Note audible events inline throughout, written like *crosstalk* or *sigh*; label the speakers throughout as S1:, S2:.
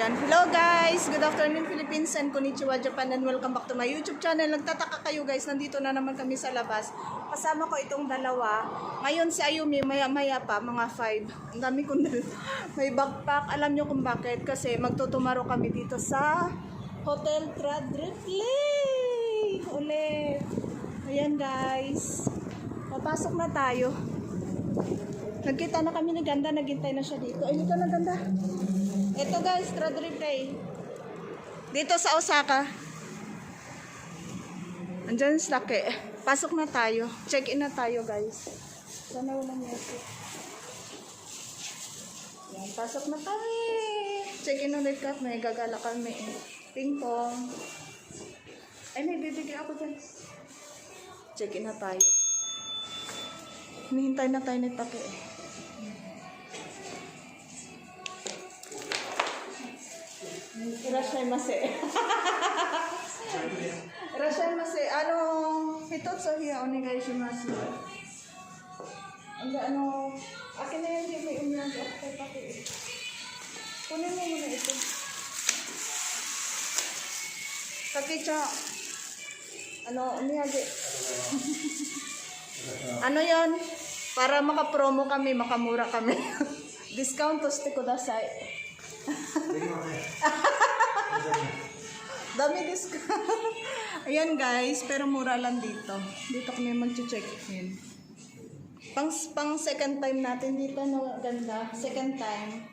S1: Yan. Hello guys! Good afternoon Philippines and konnichiwa Japan and welcome back to my YouTube channel. Nagtataka kayo guys, nandito na naman kami sa labas. Kasama ko itong dalawa. Ngayon si Ayumi, maya maya pa, mga 5. Ang dami kong dal- *laughs* May backpack. Alam nyo kung bakit? Kasi magtutumaro kami dito sa Hotel Tradripley. Ulit. Ayan guys. Papasok na tayo. Nagkita na kami ni Ganda, naghintay na siya dito. Ay, dito na Ganda. Ito guys, Strawberry Play. Dito sa Osaka. Andyan sa laki. Pasok na tayo. Check-in na tayo guys. Sana walang message. Yan, pasok na kami. Check-in ulit ka. May gagala kami. Ping pong. Ay, may bibigyan ako dyan. Check-in na tayo. Hinihintay na tayo ni Take eh. Irashaimase. Irashaimase. Ano, hitotsu hiya onegai shimasu. Ang ano, akin na yan, hindi may umiyag ako kay Paki. Kunin mo muna ito. Kakicha, ano, umiyagi. *laughs* ano yon Para makapromo kami, makamura kami. *laughs* Discount to ste kudasai. *laughs* Dami discount. *laughs* Ayan guys, pero mura lang dito. Dito kami mag-check in. Pang, pang second time natin dito, no? Ganda. Second time.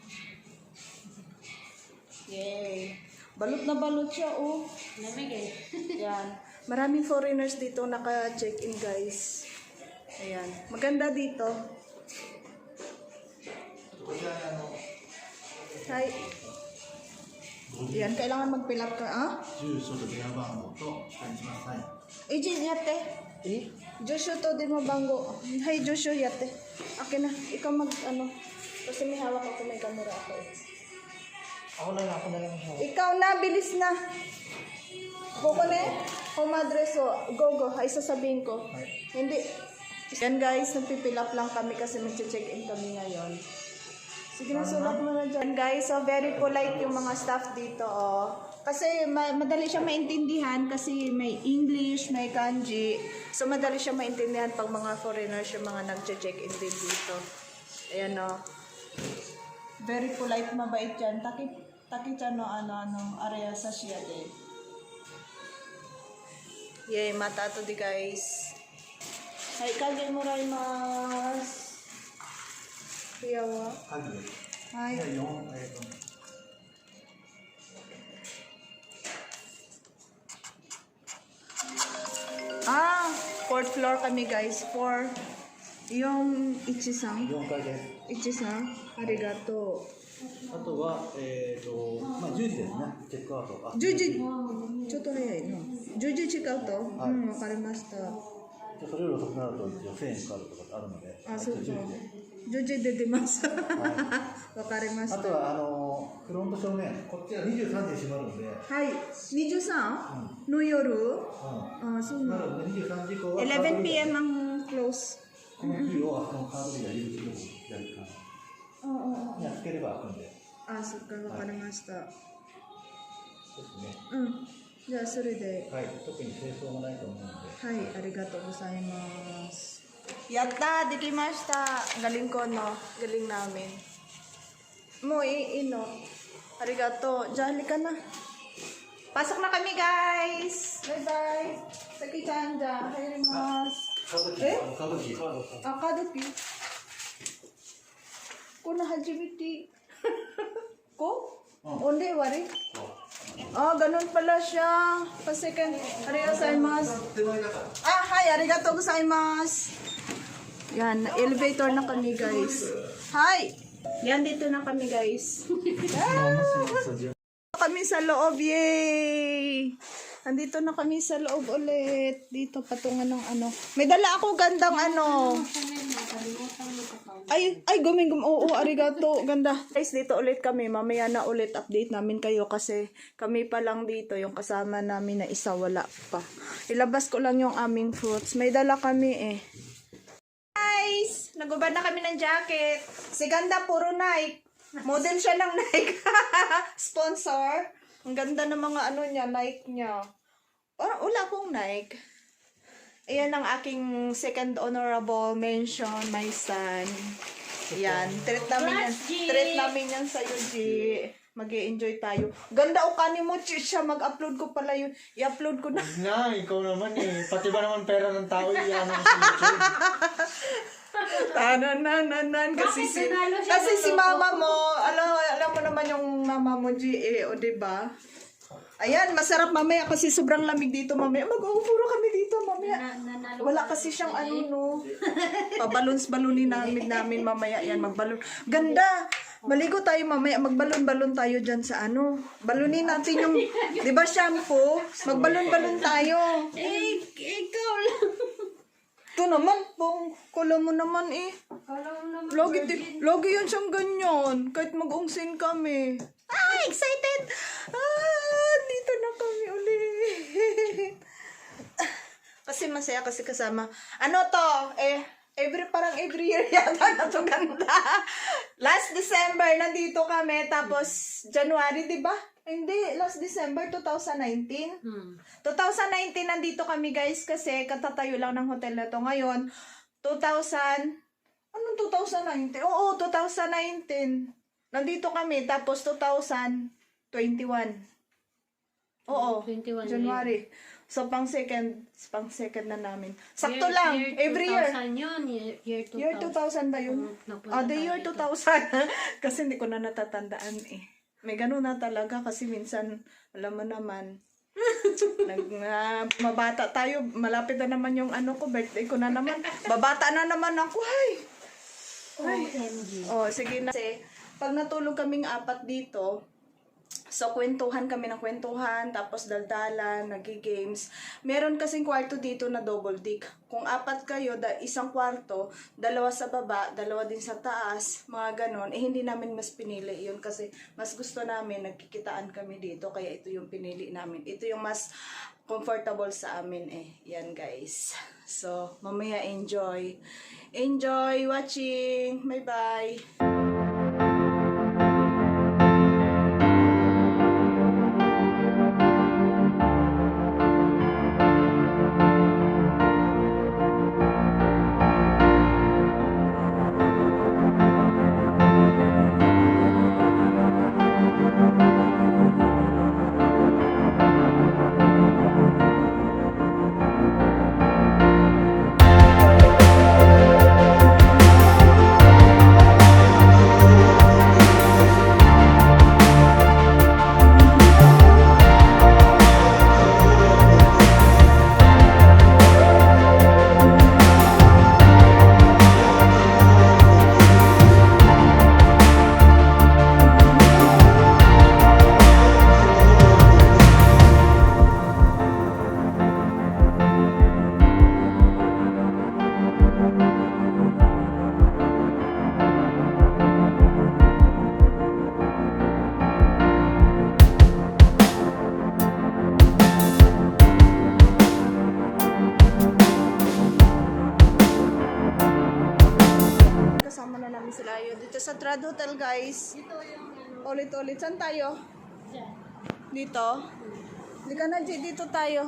S1: Yay. Balot na balot siya, oh.
S2: Lamig eh. *laughs*
S1: Yan. Maraming foreigners dito naka-check-in, guys. Ayan. Maganda dito. Hi. Yan, kailangan mag-fill up ka, ah?
S3: 住所と電話番号と下にしなさい
S1: Agent, yate.
S2: Eh?
S1: Joshua to, din mo banggo. Hi, Joshua, yate. Akin na. Ikaw mag, ano. Kasi may hawak ako, may camera ako. eh.
S2: Ako na lang, ako na lang siya.
S1: Ikaw na, bilis na. Buko na eh. Home address o. Go, go. Ay, sasabihin ko. Hindi. Yan guys, nagpipill up lang kami kasi mag-check-in kami ngayon. Sige na, sulat mo na dyan. Guys, so very polite yung mga staff dito, oh. Kasi ma- madali siya maintindihan kasi may English, may kanji. So madali siya maintindihan pag mga foreigners yung mga nag-check-in din dito. Ayan, oh. Very polite, mabait yan. Taki, taki no, ano, ano, area sa siya din. Yay, mata to di guys. Hai, kage moraimasu. Kuyawa.
S3: 鍵です
S1: はい。
S3: 4えっ、と
S1: Ah, fourth floor kami guys. For yung Ichi-san.
S3: 4階です
S1: Ichi-san, arigato.
S3: あとはえっ、とまあ10時ですねチェックアウトあ
S1: 10時、ちょっと早いの。10時チェックアウト
S3: はい
S1: うん、わかりました。
S3: じゃあそれより遅くなると一応1000円かかるとかあるので
S1: あ、そうそう
S3: 10時で。
S1: 10時で出ます。わかりました。
S3: あとはあのフロント正面こっちは23時に閉まるんで、うん、
S1: はい、23の夜？あ、そうなの。
S3: なので23時以降は
S1: 11 p.m. ang close.
S3: このキーをあそのカードで入り口のとこやるか
S1: Oo, oo, oo.
S3: につければ開くんでで
S1: あ、そっか、わかりました。
S3: すね
S1: うん。じゃあそれで。
S3: はい。特に清掃もないと思うので。
S1: はい。ありがとうございます。やったできました。galing ko no galing namin mo iino arigato dyan ka na pasok na kami guys
S3: bye
S1: bye saki chanda hayari mas eh ah kadoki ko na hajimiti ko onde wari Oh, ganun pala siya. Pasikan. Arigatou gozaimasu. Ah, hi. Arigatou gozaimasu. Yan, elevator na kami, guys. Hi. Yan, dito na kami, guys. *laughs* kami sa loob, yay! Andito na kami sa loob ulit. Dito, patungan ng ano. May dala ako gandang ano. Ay, ay, guming gum. Oo, arigato. Ganda. Guys, dito ulit kami. Mamaya na ulit update namin kayo kasi kami pa lang dito. Yung kasama namin na isa wala pa. Ilabas ko lang yung aming fruits. May dala kami eh. Guys, nagubad na kami ng jacket. Si Ganda, puro Nike. Model siya ng Nike. *laughs* Sponsor. Ang ganda ng mga ano niya, Nike niya. Wala, wala akong Nike. Ayan ang aking second honorable mention, my son. Yan. Treat namin yan. Treat namin yan sa'yo, G. mag enjoy tayo. Ganda o kanin mo, Chi, siya. Mag-upload ko pala yun. I-upload ko na.
S2: Na, ikaw naman eh. Pati ba naman pera ng tao iyan ang sa YouTube?
S1: Tanananan. *laughs* Kasi
S2: Bakit
S1: si,
S2: nanalo siya
S1: kasi
S2: ng
S1: si mama mo, alam, alam mo naman yung mama mo, G, eh, o diba? Ayan, masarap mamaya kasi sobrang lamig dito mamaya. Mag-uupuro kami dito mamaya. Wala kasi siyang ano, no. *laughs* Pabalons-balunin namin namin mamaya. Yan, magbalon. Ganda! Maligo tayo mamaya. Magbalon-balon tayo dyan sa ano. Balunin natin yung, di ba shampoo? Magbalon-balon tayo.
S2: Eh, ikaw lang.
S1: Ito naman, pong kula mo naman eh.
S2: Kala mo naman.
S1: Lagi, di- lagi yan siyang ganyan. Kahit mag-ungsin kami. Ah, excited! Ah, dito na kami ulit. Kasi masaya kasi kasama. Ano to? Eh, every, parang every year yata na to ganda. Last December, nandito kami. Tapos, January, di ba? Hindi, last December 2019.
S2: Hmm.
S1: 2019 nandito kami guys kasi katatayo lang ng hotel na to ngayon. 2000 Anong 2019? Oo, 2019. Nandito kami tapos 2021. Oo,
S2: 21
S1: January. So pang second, pang second na namin. Sakto
S2: Year-
S1: lang,
S2: year
S1: every year.
S2: 2000 yun. Year, year 2000.
S1: Year 2000 ba yun?
S2: Napunta
S1: Ah, the year
S2: tayo
S1: 2000. *laughs* kasi hindi ko na natatandaan eh. May ganun na talaga kasi minsan, alam mo naman, *laughs* nag, na, mabata tayo, malapit na naman yung ano ko, birthday ko na naman. Babata na naman ako, ay!
S2: OMG.
S1: Oh, sige na. Kasi, pag natulog kaming apat dito, so kwentuhan kami ng kwentuhan, tapos daldalan, nagi-games. Meron kasing kwarto dito na double dick. Kung apat kayo, da, isang kwarto, dalawa sa baba, dalawa din sa taas, mga ganon, eh hindi namin mas pinili yun kasi mas gusto namin, nagkikitaan kami dito, kaya ito yung pinili namin. Ito yung mas comfortable sa amin eh. Yan guys. So, mamaya enjoy. Enjoy watching. Bye-bye. Ulit-ulit. Saan tayo? Dito? Hindi ka na, G. Dito tayo.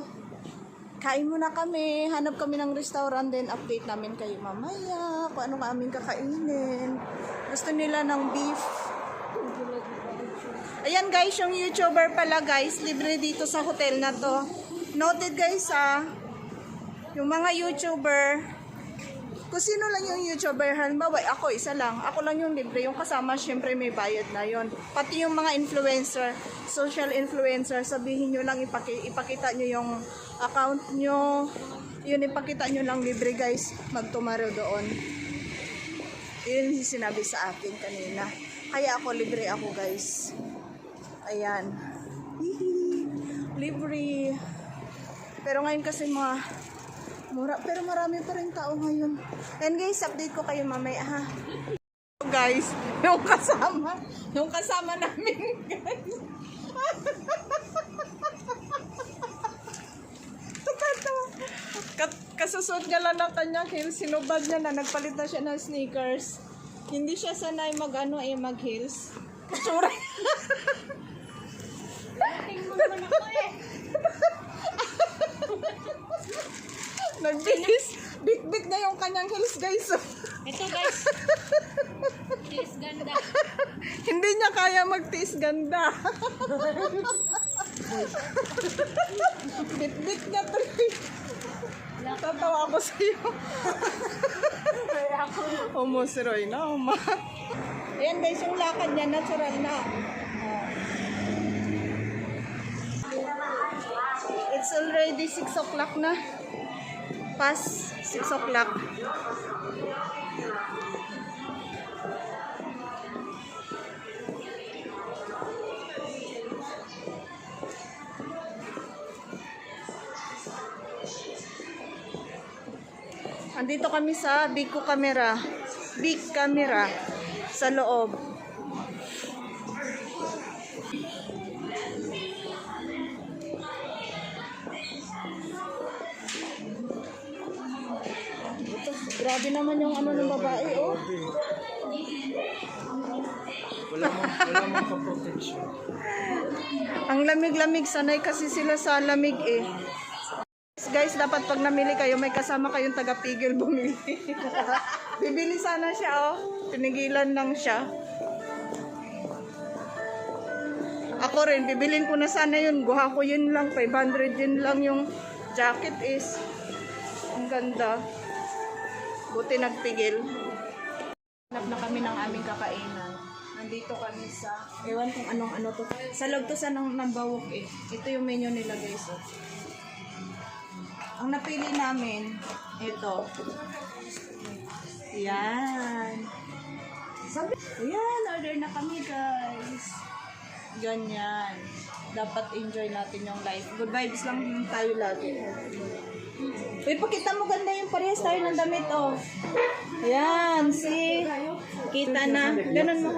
S1: Kain muna kami. Hanap kami ng restaurant. Then update namin kayo mamaya. Kung anong aming kakainin. Gusto nila ng beef. Ayan guys, yung YouTuber pala guys. Libre dito sa hotel na to. Noted guys ah. Yung mga YouTuber. Kung sino lang yung YouTuber, halimbawa ako isa lang, ako lang yung libre, yung kasama syempre may bayad na yon. Pati yung mga influencer, social influencer, sabihin nyo lang, ipaki, ipakita nyo yung account nyo, yun ipakita nyo lang libre guys, magtumaro doon. Yun yung sinabi sa akin kanina. Kaya ako libre ako guys. Ayan. Hihi. *laughs* Libre. Pero ngayon kasi mga Mura, pero marami pa rin tao ngayon. And guys, update ko kayo mamaya ha. Guys, *laughs* yung kasama, yung kasama namin guys. *laughs* Kasusot niya lang ng kanyang heels, sinubad niya na, nagpalit na siya ng sneakers. Hindi siya sanay mag ano eh, mag heels. Tsura. *laughs* Nagbihis. Bit-bit na yung kanyang heels, guys.
S4: Ito guys. Please ganda.
S1: Hindi niya kaya magtiis ganda. Bit-bit niya tuloy. Tatawa ako sa iyo. Umusiroy na, uma. Ayan guys, yung lakad niya, natural na. It's already 6 o'clock na. Past 6 o'clock. Andito kami sa Biko Camera. Big Camera sa loob. Grabe naman yung ano ng babae, oh.
S2: Wala mong, wala mong ka-protection.
S1: Ang lamig-lamig, sanay kasi sila sa lamig eh. Guys, dapat pag namili kayo, may kasama kayong tagapigil bumili. *laughs* Bibili sana siya, oh. Pinigilan lang siya. Ako rin, bibilin ko na sana yun. Guha ko yun lang, 500 yun lang yung jacket is. Ang ganda. Buti nagpigil. Hanap na kami ng aming kakainan. Nandito kami sa, ewan kung anong ano to. Sa loob to sa ng, ng bawok eh. Ito yung menu nila guys. Oh. Ang napili namin, ito. Yan. Sabi, yan, order na kami guys. Ganyan. Dapat enjoy natin yung life. Good vibes lang tayo lagi. Uy, pakita mo ganda yung parehas tayo ng damit, oh. Yan, see? Kita na. Ganun mo.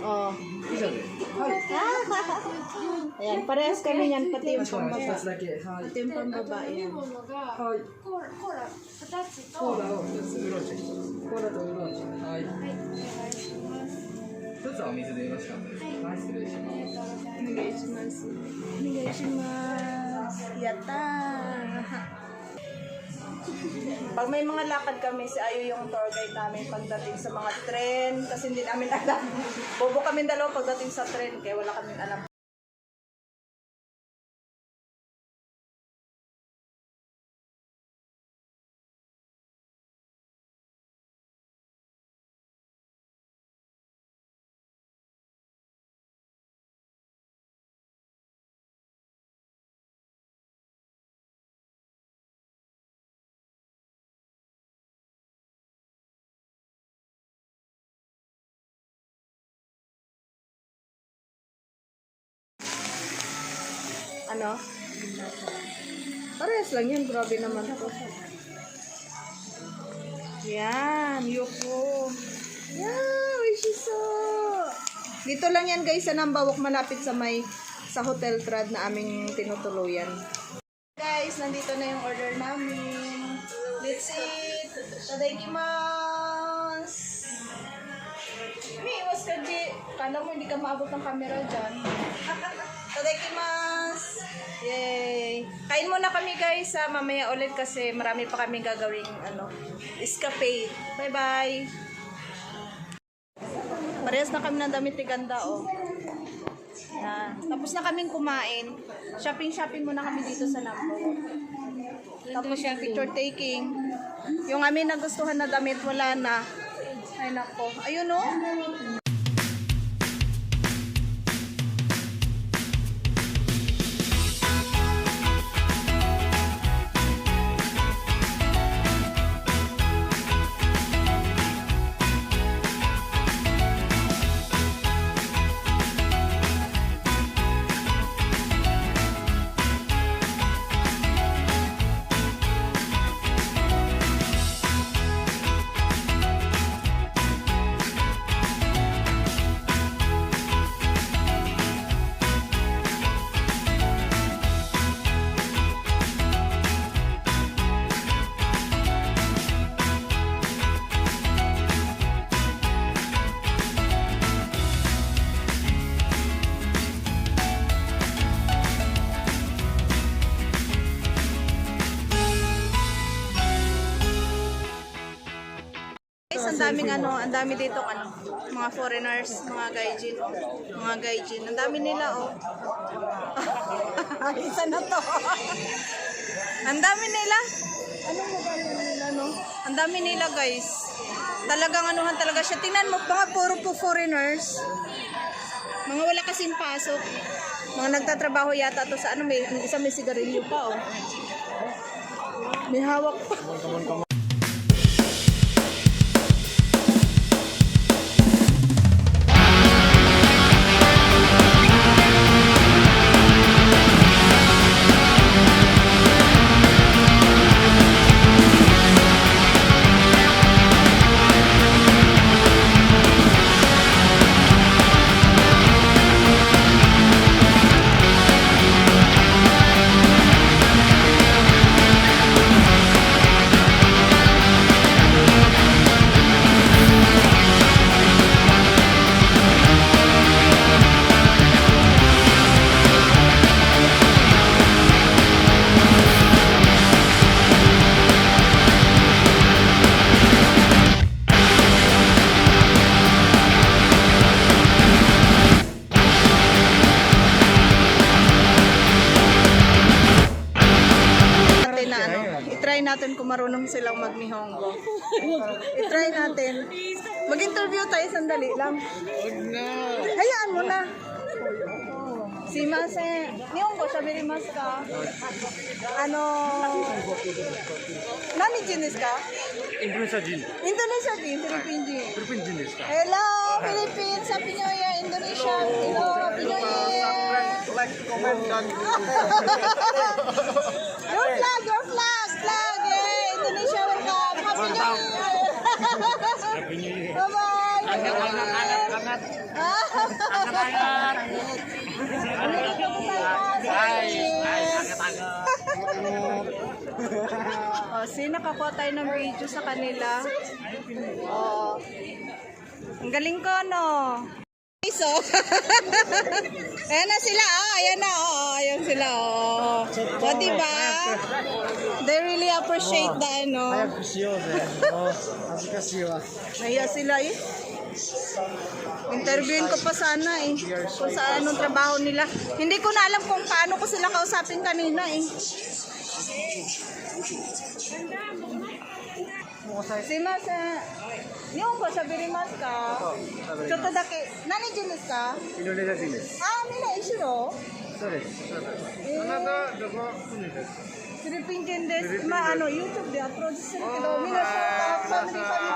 S1: Oh. Ah! *laughs* Ayan, parehas kami yan, pati yung pambaba. Pati yung pambaba, yan.
S2: Kora,
S4: patachi to. Kora, urochi. Kora to urochi. Hai.
S2: 一つはお水でよろしかったです。はい、失礼します。
S1: お願いします。お願いします。Yata. *laughs* Pag may mga lakad kami, si Ayo yung tour guide namin pagdating sa mga tren. Kasi hindi namin *laughs* alam. Bobo kami dalawa pagdating sa tren. Kaya wala kaming alam. Ano? Parehas lang yan. Grabe naman to. Yan. Yuko. Yan. Wishiso. Dito lang yan guys sa Nambawak malapit sa may sa Hotel Trad na aming tinutuluyan. Guys, nandito na yung order namin. Let's eat. Tadaikimasu. May iwas ka, Ji. Kala mo hindi ka maabot ng camera dyan. *laughs* Tadakimasu! Yay! Kain muna kami guys sa mamaya ulit kasi marami pa kami gagawing ano, escapade. Bye-bye! Parehas na kami ng damit ni Ganda, oh. Yan. Tapos na kaming kumain. Shopping-shopping muna kami dito sa Nambo. Tapos yung picture taking. Yung amin nagustuhan na damit, wala na. Ay nako. Ayun oh. Daming ano, ang dami dito ano, mga foreigners, mga gaijin, mga gaijin. Ang dami nila oh. *laughs* Isa na to. ang dami nila. Anong yan nila no? Ang dami nila guys. Talagang anuhan talaga siya. Tingnan mo, mga puro po foreigners. Mga wala kasing pasok. Mga nagtatrabaho yata to sa ano, may isa may sigarilyo pa oh. May hawak pa. marunong silang magnihongo. I-try natin. Mag-interview tayo sandali lang. Hayaan mo na. Si Mase, nihongo shabiri masu ka? Ano, nani jin desu ka?
S2: Indonesia jin.
S1: Indonesia jin, Philippine
S2: jin. Philippine jin ka?
S1: Hello, Philippines, Happy New Year, ah, Indonesia. Hello, Happy
S2: Like, comment, *laughs*
S1: kasi nakakuha tayo ng video sa kanila. Oh. Ang galing ko, no? So, *laughs* ayan na sila, oh, ayan na, oh, oh, ayan sila, oh. O, diba? They really appreciate oh, the, ano?
S2: I appreciate it. Oh, appreciate it. Oh.
S1: Naya sila, eh. Interviewin ko pa sana eh. Kung saan anong trabaho nila. Hindi ko na alam kung paano ko sila kausapin kanina eh. すいません。日本語喋りますか？
S5: ちょっ
S1: とだけ。何人ですか？
S2: インドネシア人です。
S1: ああ、みんな一緒？
S2: そうです。あなた、どこ住んでフ
S1: ィリピン人です。まあ、あの、YouTube でアプローチするけど、皆さん、ファミリー、ファミ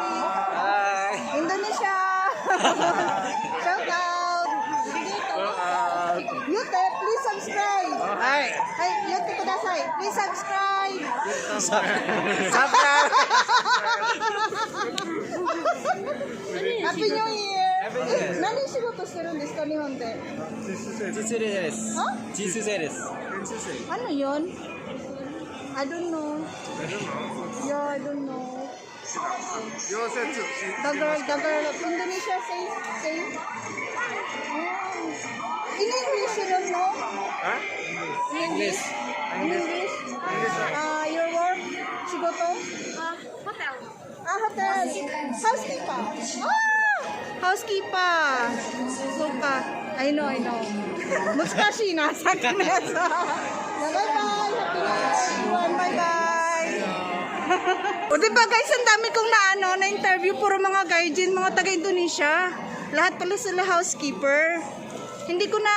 S5: リ
S1: ー。インドネシア。ャ。*laughs* リート。言った subscribe! Hi! Hi, YouTube kudasai. Please subscribe! Happy New Year! Nani shigoto shiteるんですか日本で
S3: 実生です。
S1: Huh?
S3: 実生です。
S1: Ano yun? I don't know. Yeah, I don't know.
S2: 溶接
S1: The girl, the girl of Indonesia say, say. Oh. In English, you don't know? In English? In English? Uh, your work, shigoto?
S4: Ah, hotel.
S1: Ah, hotel. Housekeeper. Ah! Housekeeper. Suka. I know, I know. *laughs* Mutsukashi na sa akin na sa. Bye-bye. Happy. Bye-bye. *laughs* o diba guys, ang dami kong na ano, na interview puro mga gaijin, mga taga Indonesia. Lahat pala sila housekeeper. Hindi ko na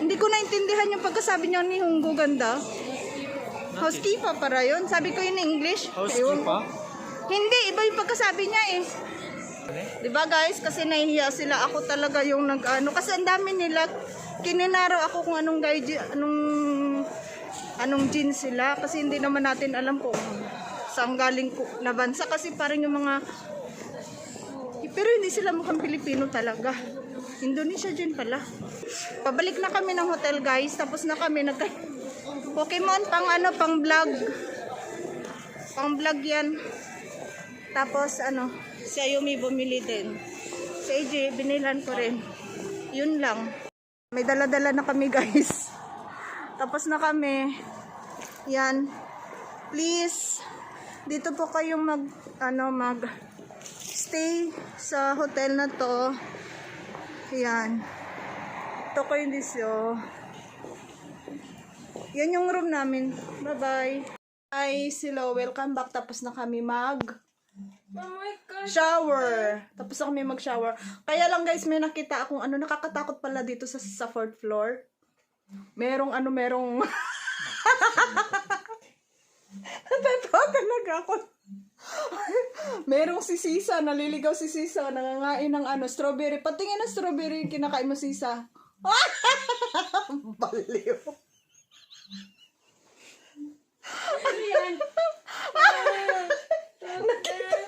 S1: hindi ko naintindihan yung pagkasabi niya ni Hunggo ganda. Housekeeper para yun. Sabi ko yun in English. Ko. Hindi, iba yung pagkasabi niya eh. 'Di ba guys? Kasi nahihiya sila. Ako talaga yung nag-ano. Kasi ang dami nila. Kininaro ako kung anong gaiji, anong anong jeans sila. Kasi hindi naman natin alam kung saan galing ko na bansa. Kasi parang yung mga pero hindi sila mukhang Pilipino talaga. Indonesia din pala. Pabalik na kami ng hotel guys. Tapos na kami nag Pokemon pang ano, pang vlog. Pang vlog yan. Tapos ano, si Ayumi bumili din. Si AJ, binilan ko rin. Yun lang. May dala-dala na kami guys. Tapos na kami. Yan. Please, dito po kayong mag, ano, mag stay sa hotel na to. Ayan. Ito ko yung disyo. Yan yung room namin. Bye-bye. Hi, sila. Welcome back. Tapos na kami mag shower. Tapos na kami mag-shower. Kaya lang guys, may nakita akong ano, nakakatakot pala dito sa, sa fourth floor. Merong ano, merong... *laughs* Tatawa talaga ako. *laughs* Merong si Sisa, naliligaw si Sisa, nangangain ng ano, strawberry. Patingin ng strawberry yung kinakain mo, Sisa. *laughs* Baliw. *laughs* nakita,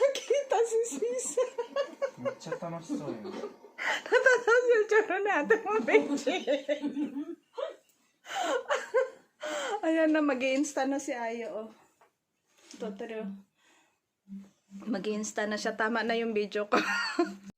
S1: nakita si Sisa.
S2: めっちゃ楽しそうよ。
S1: Natatawa si Charo natin mo, Benji. Ayan na, mag insta na si Ayo, oh. Totoo. mag insta na siya. Tama na yung video ko. *laughs*